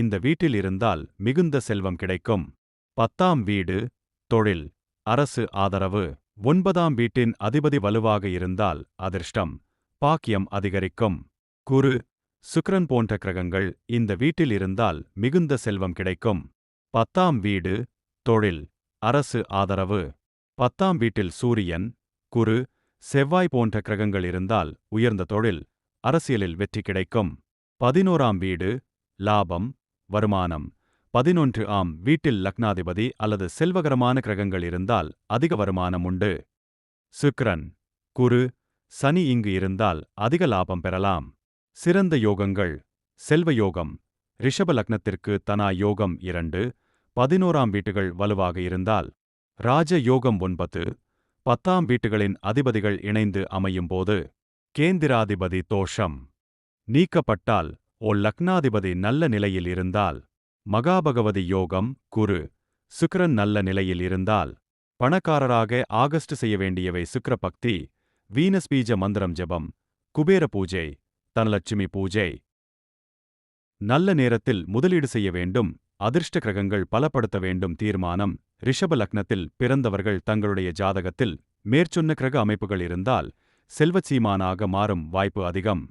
இந்த வீட்டில் இருந்தால் மிகுந்த செல்வம் கிடைக்கும். பத்தாம் வீடு தொழில் அரசு ஆதரவு. ஒன்பதாம் வீட்டின் அதிபதி வலுவாக இருந்தால் அதிர்ஷ்டம் பாக்கியம் அதிகரிக்கும். குரு சுக்ரன் போன்ற கிரகங்கள் இந்த வீட்டில் இருந்தால் மிகுந்த செல்வம் கிடைக்கும். பத்தாம் வீடு தொழில் அரசு ஆதரவு. பத்தாம் வீட்டில் சூரியன் குரு செவ்வாய் போன்ற கிரகங்கள் இருந்தால் உயர்ந்த தொழில் அரசியலில் வெற்றி கிடைக்கும். பதினோராம் வீடு லாபம். வருமானம். பதினொன்று ஆம் வீட்டில் லக்னாதிபதி அல்லது செல்வகரமான கிரகங்கள் இருந்தால் அதிக வருமானம் உண்டு. சுக்ரன் குரு. சனி இங்கு இருந்தால் அதிக லாபம் பெறலாம். சிறந்த யோகங்கள். செல்வ யோகம். ரிஷப லக்னத்திற்கு தனா யோகம் இரண்டு பதினோராம் வீட்டுகள் வலுவாக இருந்தால். ராஜ யோகம் ஒன்பது பத்தாம் வீட்டுகளின் அதிபதிகள் இணைந்து அமையும் போது கேந்திராதிபதி தோஷம். நீக்கப்பட்டால் ஓ லக்னாதிபதி நல்ல நிலையில் இருந்தால் மகாபகவதி யோகம் குரு சுக்ரன் நல்ல நிலையில் இருந்தால் பணக்காரராக ஆகஸ்ட் செய்ய வேண்டியவை சுக்ர பக்தி வீனஸ் பீஜ மந்திரம் ஜெபம் குபேர பூஜை தனலட்சுமி பூஜை. நல்ல நேரத்தில் முதலீடு செய்ய வேண்டும் அதிர்ஷ்ட கிரகங்கள் பலப்படுத்த வேண்டும் தீர்மானம் ரிஷப லக்னத்தில் பிறந்தவர்கள் தங்களுடைய ஜாதகத்தில் மேற்சொன்ன கிரக அமைப்புகள் இருந்தால் செல்வச்சீமானாக மாறும் வாய்ப்பு அதிகம்.